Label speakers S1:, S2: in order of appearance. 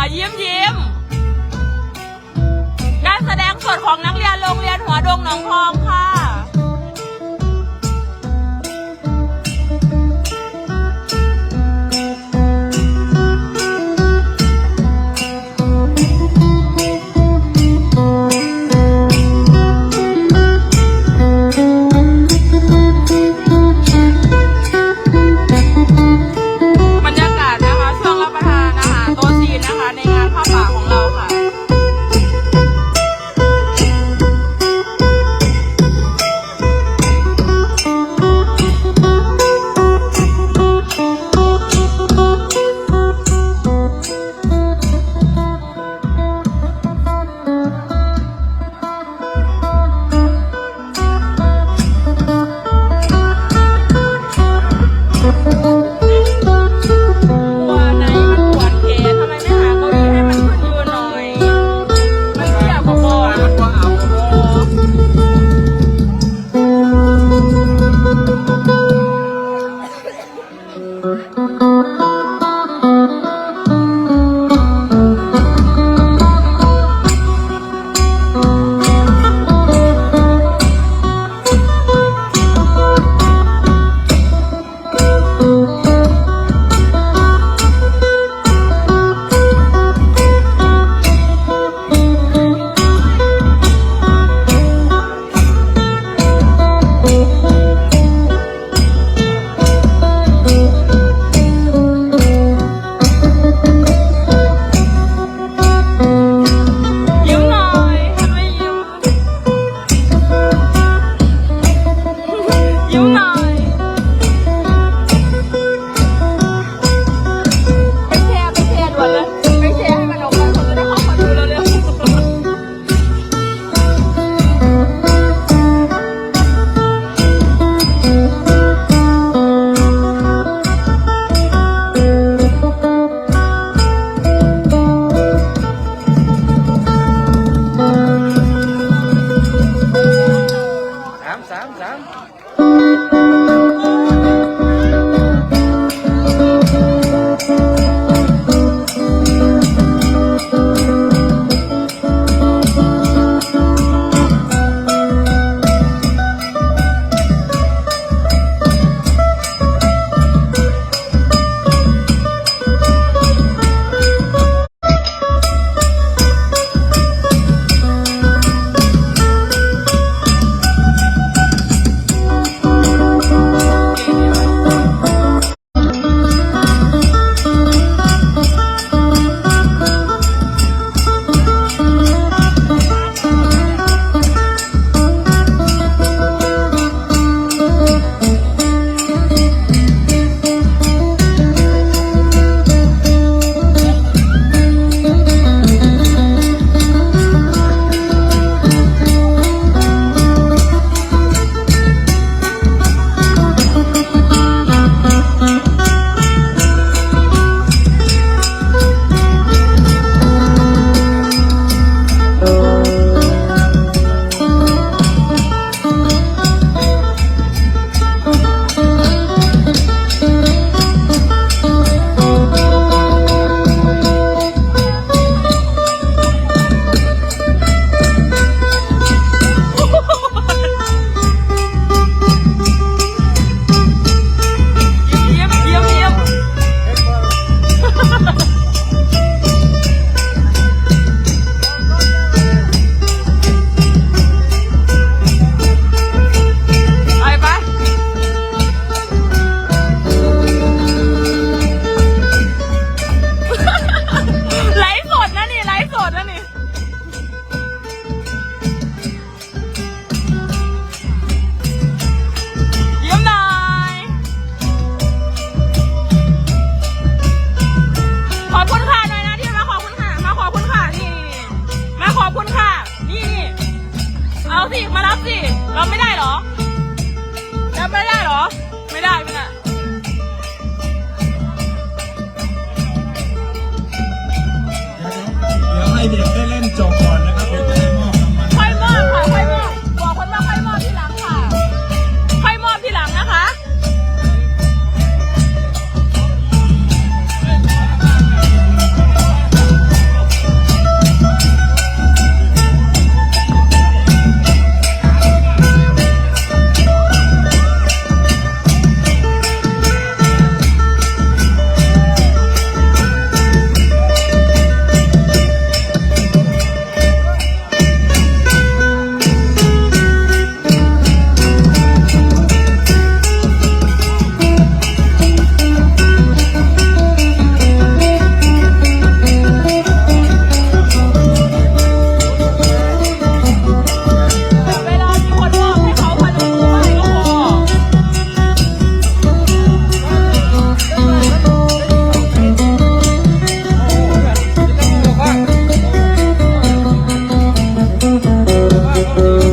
S1: ่ะ
S2: ยิ้มยิ้มการแสดงสดของนักเรียนโรงเรียนหัวดงหนองคองค่ะ Thank you.
S1: สิ มา
S2: รับสิ เราไม่ได้หรอรับไม่ได้หรอ ไม่ได้ไม่ได้
S3: เดี๋ยวให้เด็กได้เล่นจบก่อนนะครับ Thank you.